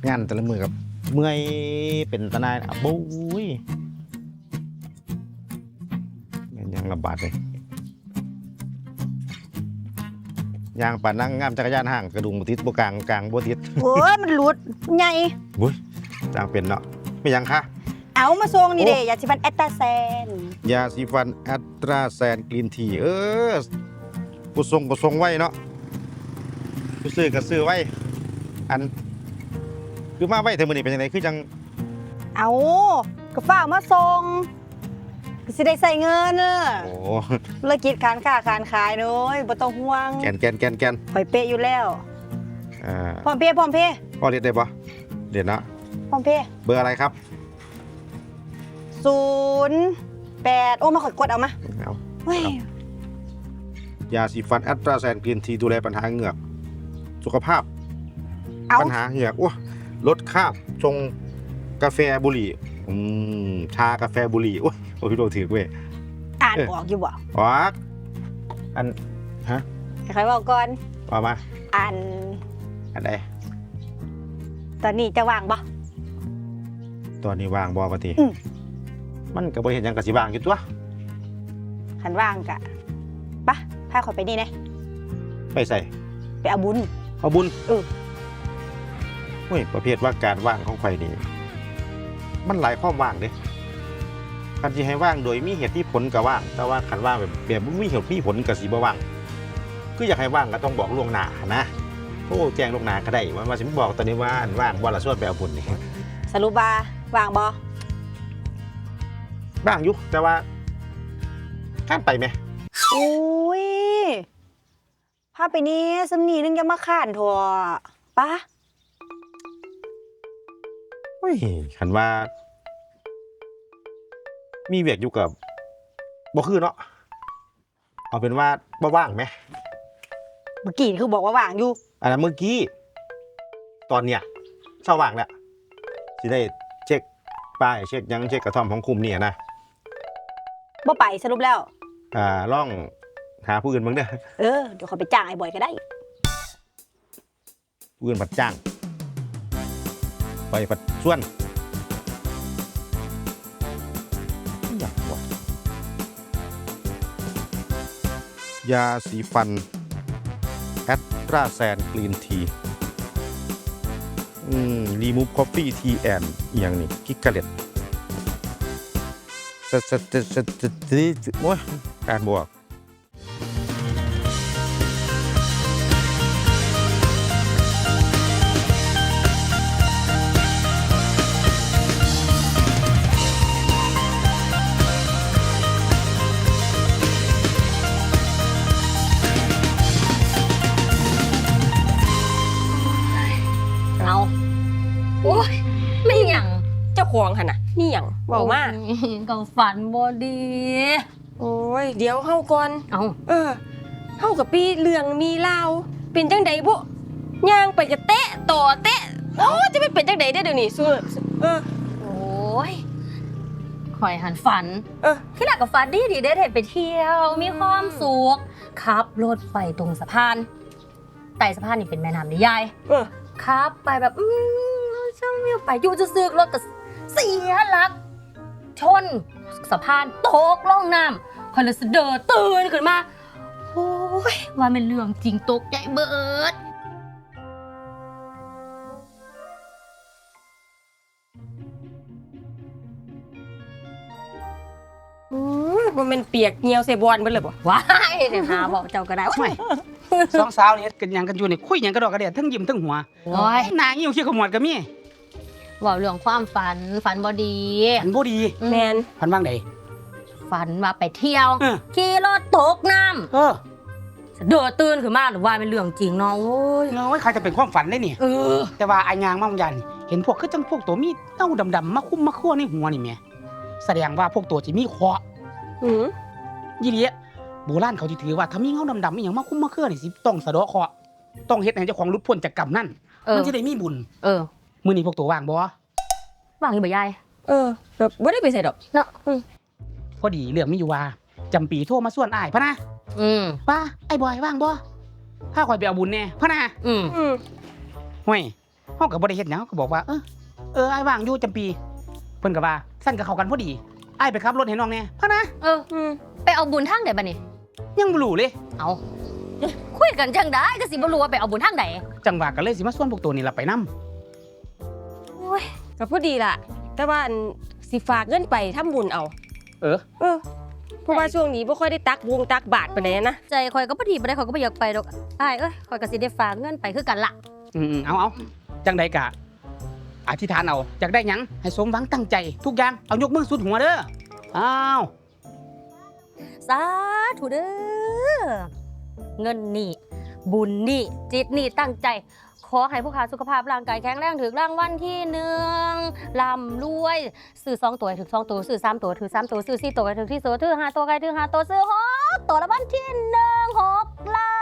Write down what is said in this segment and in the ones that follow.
ฮ็ดงานแต่ละมือกับเมื่อยเป็นตะนายอะบุ้ยแม่นยังลำบากเลยยางป่านนั่งงามจักรยานห่างกระดุมบ่ติดบ่กลางกลางบ่ติดโอ้ยมันหลุดใหญ่บุ้ยจางเป็นเนาะไม่ยังคะเอามาส่งนี่โอ้เด้ยาสีฟันแอตตาแซนยาสีฟันแอตราแซนกรีนทีเออผู้ทรงก็ทรงไว้เนาะผู้ซื้อก็ซื้อไว้อัน คือมาไว้เทอมื้อนี้เป็นยังไงคือจังเอาก็ฝ้ากมาส่งก็สิได้ใส่เงินเนอะโอ้ธุรกิจการค้าการขายเน้อยบ่ต้องห่วงแกนแกนแกนแกนข่อยเป๊ะอยู่แล้วอ่าพร้อมเพย์พร้อมเพย์พ่อเรียนได้ปะเรียนเนาะพร้อมเพย์เบอร์อะไรครับศูนย์แปดโอ้มาข่อยกดเอามาเอาเฮ้ยยาสีฟันแอตราแซนกรีนทีดูแลปัญหาเหงือก สุขภาพ เอาปัญหาเหงือกอ้ว ลดคราบชงกาแฟบุหรี่อืมชากาแฟบุหรี่โอ้ยโอ้ยพี่โดถือเว้ยอ่านเออออกอยู่บ่วักอันฮะให้ข่อยบอกก่อนว่ามาอ่านอันใดตอนนี้จะว่างบ่ตอนนี้วางบอปฏิอืมมันก็บ่เห็นหยังกะสิวางอยู่ตัวคันว่างกะปะพาข่อยไปนี่นะไปใส่ไปเอาบุญเอาบุญเออ เฮ้ยประเภทว่าการว่างของไฟนี่มันหลายข้อว่างเด้คันสิให้ว่างโดยมีเหตุที่ผลก็ว่าง แต่ว่าคันว่างแบบแบบบ่มีเหตุมีผลก็สิบ่ว่างคืออยากให้ว่างก็ต้องบอกล่วงหน้านะโอ้แจ้งล่วงหน้าก็ได้ว่าว่าสิมาบอกตอนนี้ว่าอันว่างว่าละส่วนไปเอาบุญนี่สรุปว่าว่างบ่ว่างอยู่แต่ว่าข้ามไปไหมอุ้ยพาไปนี่สำนีนึงจะมาข่านทัวปะ เฮ้ยคันว่า มีเวียกอยู่กับบ่คือเนาะเอาเป็นว่าบ่ว่างไหมเมื่อกี้นี่คือบอกว่าว่างอยู่ อันนั้นเมื่อกี้ ตอนเนี้ยเช้าว่างแล้วสิได้เช็คป้ายเช็คหยังเช็คกระท่อมของคุมเนี่ยนะบ่ไปสรุปแล้ว อ่าล่องหาผู้อื่นบ้างเด้อเออ เดี๋ยวเขาไปจ้างไอ้บอยก็ได้ ผู้อื่นผัดจ้าง ไปผัดส่วนอยากวะยาสีฟัน แอตราแซนกรีนทีอืมรีมูฟคอฟฟี่ทีแอนอย่างนี้กิกาเลตสสสสสสโอ้ยการบวก นี่หยังเว้ามาโอ้ยก็ฝันบ่ดี โอ้ย เดี๋ยวเฮาก่อน เอาเออเฮากับปีเรื่องมีเล่าวเป็นจังใดบุย่างไปกะเตะต่อเตะโอ้จะไม่เป็นจังใดได้อเดี๋ยวนี้สู้เออโอ้ยข่อยหันฝัน เออที่แรกก็ฝันดีดีได้เด็ดไปเที่ยว มีความสุขขับรถไปตรงสะพานไต่สะพานนี่เป็นแม่น้ำนิยายเออขับไปแบบอืมช่างวิวไปอยู่จะซื้อๆรถก็เสียหลัก ชนสะพานตกล่องน้ำคอยเลยสะเดอตื่นขึ้นมา โอ้ยว่าเป็นเรื่องจริงตกใจเบิดอืมบ่แม่นเปียกเหี่ยวใส่บอนเบิดเลยบ่ว้ายเดี๋ยวหาบอกเจ้าก็ได้ไม่สองสาวนี่เฮ็ดกันหยังกันอยู่นี่คุยหยังกระดอกกระเดียทั้งยิ้มทั้งหัวโอ้ยหน้างิ้วขี้ขมวดก็มี บอกเรื่องความฝันฝันบอดีอันบ่ดีแม่นพันว่างใดฝันว่าไปเที่ยวเออ ขี่รถตกน้เออำเดือดตื่นขึ้นมาหรือว่าเป็นเรื่องจริงเนาะโอ้ยเงาไว้ใครจะเป็นความฝันได้นี่ เออแต่ว่าอายางมาบางอย่างนี่เห็นพวกคือจังพวกตัวมีเต้าดำๆมาคุ้มมาคั่วในหัวนี่แหม่แสดงว่าพวกตัวสิมีเคราะห์อือยี่เลียโบราณเขาสิถือว่าถ้ามีเงาดำๆอีหยังมาคุ้มมาคั่วนี่สิต้องสะเดาะเคราะห์ต้องเฮ็ดให้เจ้าของหลุดพ้นจากกรรมนั่นเออมันจะได้มีบุญ เออ มื้อนี้พวกตัวว่างบ่ว่างอยู่บ่ยายเออแบบบ่ได้ไปใส่ดอกเนาะพอดีเรื่องมีอยู่ว่าจำปีโทรมาส่วนอ้ายพะนะอืมว่าไอ้บอยว่างบ่พาข่อยไปเอาบุญแน่พะนะอืมอืมห่วยเฮาก็บ่ได้เฮ็ดหยังก็บอกว่า เออเอออ้ายว่างอยู่จำปีเพิ่นก็ว่าสั่นก็เข้ากันพอดีอ้ายไปขับรถให้น้องแหน่พะนะเออไปเอาบุญทางไหนบ้านี่ยังบ่รู้เลย เอาคุยกันจังได้ก็สิบ่รู้ว่าไปเอาบุญทางไหนจังหวะก็เลยสิมาส่วนพวกตัวนี่ล่ะไปนํโอ้ย ก็พอดีล่ะ แต่ว่าอันสิฝากเงินไปทำบุญเอา เออ เออเพราะว่าช่วงนี้บ่ค่อยได้ตักวงตักบาทปานใดนะใจคอยก็บ่ดีบ่ได้คอยก็บ่อยากไปดอกอ้ายเอ้ยคอยก็สิได้ฝากเงินไปคือกันล่ะอืมๆเอาเอาจังใดกะ อธิษฐานเอาอยากได้หยังให้สมหวังตั้งใจ ทุกอย่างเอายกมือสุดหัวเด้ออ้าวสาธุเด้อเงินนี่ บุญนี่จิตนี่ตั้งใจ ขอให้ผู้ค้าสุขภาพร่างกายแข็งแรงถึงรางวัลที่หนึ่งลำรวยซื้อสองตัวให้ถึงสองตัวซื้อสามตัวถือสามตัวซื้อสี่ตัวให้ถึงที่ตัวถือห้าตัวให้ถึงห้าตัวซื้อหกตัวละวันที่หนึ่งหกล้า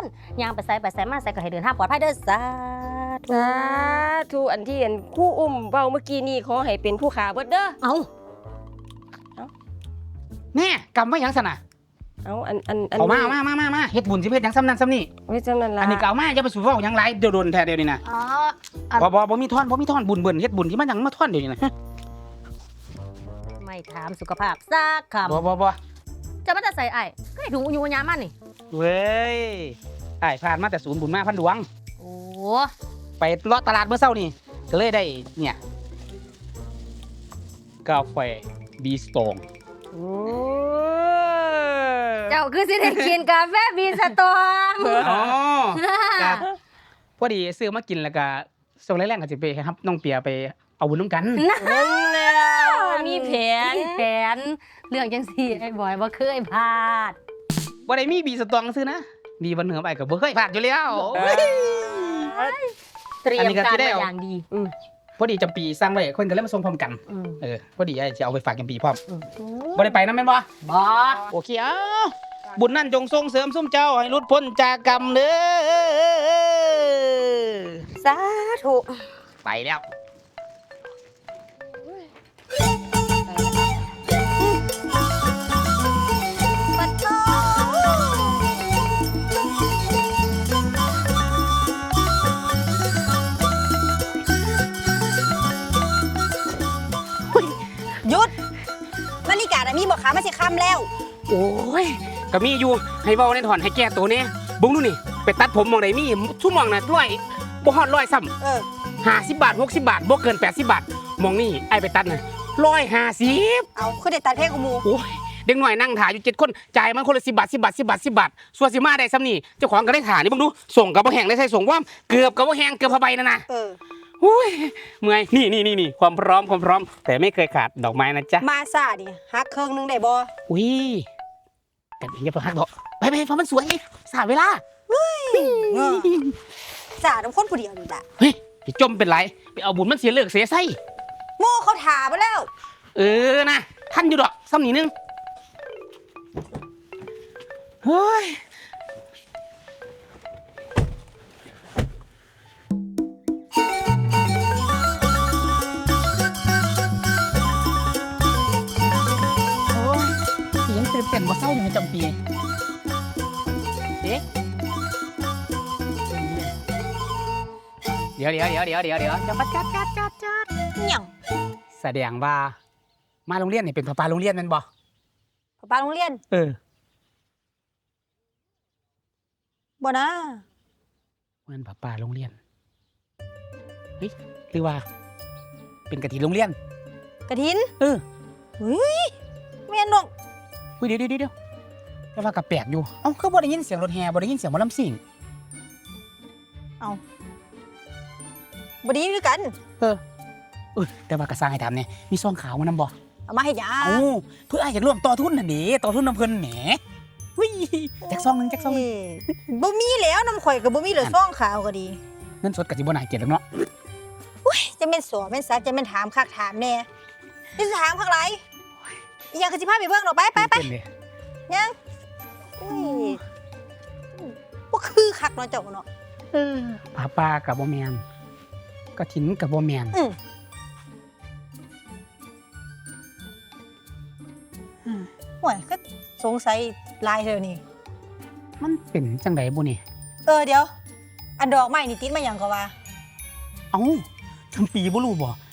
นย่างไปใส่ไปใส่มาใส่ก็ให้เดินห้างปลอดภัยเด้อสาธุสาธุอันที่อันคู่อุ้มเว้าเมื่อกี้นี่ขอให้เป็นผู้ขาเบิดเด้อเอาแน่กำไว้หยังสนะ เอาอันอันอันเอามาเอามามามามาเฮ็ดบุญสิเฮ็ดหยังซ้ำนั้นซ้ำนี่ไว้จังนั้นล่ะอันนี้ก็เอามาอย่าไปสู่เว้าหยังหลายเดี๋ยวโดนแท้เดี๋ยวนี้นะอ๋อบ่บ่บ่มีท่อนบ่มีท่อนบุญเบิ่นเฮ็ดบุญที่มันหยังมาท่อนเดี๋ยวนี้นะไม่ถามสุขภาพสักคบ่บ่บ่ำจะมาจะใส่ไอ้ก็ให้ถุงยูยามันนี่ เว้ยอ้ายผ่านมาแต่ศูนย์บุญมาพันหลวง โอ้ไปเลาะตลาดเมื่อเช้านี่ก็เลยได้เนี่ยกาแฟบีสตองโอ้เจ้าคือสิได้กินกาแฟบีสตองอ๋อครับพอดีซื้อมากินแล้วก็ส่งแรกๆก็สิไปครับน้องเปียไปเอาบุญน้ำกัน นั่นแล้วมีแผนมีแผนเรื่องจังสี่ไอ้บอยบ่เคยพลาดบ่ได้มีบีสตองซื้อนะบีบันเหนือไปก็บ่เคยผ่านอยู่แล้วเตรียอันมนี้ก็การสิได้มาเอาอย่างดีพอดีจำปีสร้างไว้คนก็เลยมาส่งพร้อมกันอืมเออพอดีไอ้จะเอาไปฝากจำปีพร้อมอืมบ่ได้ไปนะแม่นบ่บ่โอเคเอ้า บุญนั่นจงส่งเสริมซุ่มเจ้า ให้หลุดพ้นจากกรรมเด้อสาธุไปแล้วปัดโตหยุดนาฬิกาน่ะมีบอกขามาสิค่ำแล้ว โอ้ย ก็มีอยู่ให้เว้าในถอนให้แก้ตัวเนี่ยบุ้งดูนี่ไปตัดผมหมองไหนมีชั่วโมองน่ะร้อยบ่ฮอดร้อยซ้ำเออห้าสิบบาทหกสิบบาทบ่เกินแปดสิบบาทหมองนี่ไอ้ไปตัดน่ะร้อยห้าสิบเอาคือได้ตัดเพลงของหมูโอ้ยเด็กหน่อยนั่งถ่ายอยู่เจ็ดคนจ่ายมันคนละสิบบาทสิบบาทสิบบาทสิบบาทส่วนสิมาได้ซ้ำนี่เจ้าของก็ได้ถ่ายนี่เบิ่งดูส่งกับบ่แห้งได้ใส่ส่งว่าเกือบกับบ่แห้งเกือบผ้าใบนั่นน่ะ เออ อุ้ยเมื่อยนี่นี่นี่นี่ความพร้อมความพร้อม แต่ไม่เคยขาดดอกไม้นะจ๊ะมาซ่าดิฮักเครื่องหนึงได้บ่อุ้ย กันอย่าไปหักดอกไปไปเพราะมันสวยสาเวลาจ่าน้ำคนผู้เดียวนี่แหละเฮ้ยจะจมเป็นไรไปเอาบุญมันเสียเลิกเสียไส้โม่เขาถามมาแล้ว เออนะท่านอยู่ดอกซ้ำนีนึงเฮ้ย เสียงตื่นเต้นว่าเศร้าอยู่ในจำปีเอ๊ะเดี๋ยวเดี๋ยวเดี๋ยวเดี๋ยวเดี๋ยวเดี๋ยวจะมาจัดจัดจัดจัดหยังแสดงว่า มาโรงเรียนนี่เป็นพ่อปลาโรงเรียนแมันบ่ป้าป้าโรงเรียนเออบ่นะเหมือนพ่อปลาโรงเรียนเฮ้ยหรือว่า เป็นกะทิโรงเรียนกระถินเออ เฮ้ยแม่นน้อ งอุ้ยเดี๋ยวเดี๋ยวเดี๋ยวแต่ว่ากับแปลกอยู่ เอ้าก็บ่ได้ยินเสียงรถแห่บ่ได้ยินเสียงหมอลำซิ่ง บ่ดีคือกัน เออแต่ว่ากระสร้างให้ถามเนี่ยมีซองขาวมานำบ่เอามาให้ยาเอ้าเพื่ออ้ายอยากร่วมต่อทุนน่ะด้ต่อทุนนำเพิ่นแหมอุ้ยแจ็คซองหนึงแจ็คซองหนึง บ่มีแล้วน้ำข่อยก็บ่มีเหลือซ่องขาวก็ดีเงินสดก็สิบ่น่าเกลียดหรอกเนาะจะเป็นสอเป็นซักจะเป็นถามคักถามแน่นี่สิถามคักไร อีหยังคือสิพาไปเบิ่งดอกไปไปไปตื่นเต้นเด้ยังอุ้ยบ่คือคักเนาะเจ้าเนาะ เออป้าป้ากับบ่แม่นกระถินกับบ่แม่นอืมโอ้ยก็สงสัยหลายเธอนี่ มันเป็นจังไดบ่นี่ เออเดี๋ยว อันดอกไม้นี่ติดมาหยังก็ว่า เอ้าจำปีบ่รู้บ่การ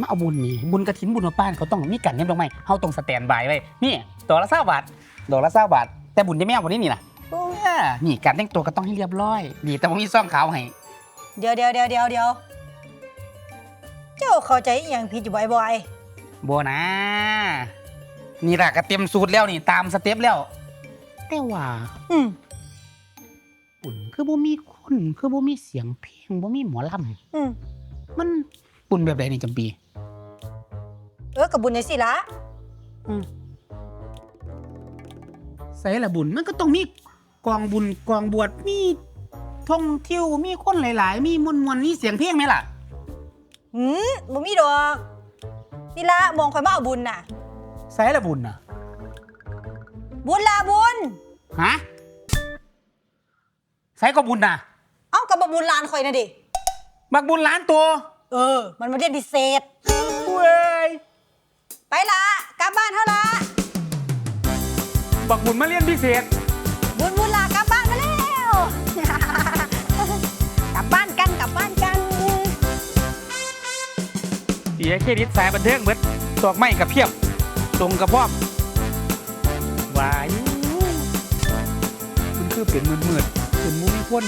มาเอาบุญนี่บุญกระถินบุญมาป้านเขาต้องมีการเนียบดอกไม้เฮาต้องสแตนบายไว้นี่ดอกละ20บาทดอกละ20บาทแต่บุญจะแม่วันนี้นี่น่ะเออนี่การแต่งตัวก็ต้องให้เรียบร้อยดีแต่บ่มีซ่องขาวให้เดี๋ยวเดี๋ยวเดี๋ยวเดี๋ยวเดี๋ยวเจ้าเข้าใจอหย่างผิดอยู่บ่อยบ่นะนี่ล่ะก็เต็มสูตรแล้วนี่ตามสเต็ปแล้วแต่ว่า ๆอืมปุ่นคือบ่มีคนคือบ่มีเสียงเพลงบ่มีหมอลอืมำมันปุ่นแบบใดนี่จำปี เออกับบุญในสิละใส่ละบุญมันก็ต้องมีกองบุญกองบวชมีท่องเที่ยวมีคนหลาย ๆ มีมวลมวลมีเสียงเพลงไหมล่ะหืมบ่มีดอกนี่ละมองข่อยมาเอาบุญน่ะ ใส่ละบุญน่ะ บุญละบุญ ฮะใส่ก็บุญน่ะ เอ้ากับบ่บุญลานข่อยน่ะดิบักบุญล้านตัว เออ มันมาเรียนพิเศษ เว้ยไป ละกลับบ้านเท่าละบักบุญมาเรียนพิเศษ บุญบุญลากลับบ้านมาแล้ว กลับบ้านกันกลับบ้านกัน เสียเครดิตสายบันเทิงเบิดตอกไม้กับเพียบตรงกับพร้อมวายมันคือเป็นมืดๆเป็นมุมคน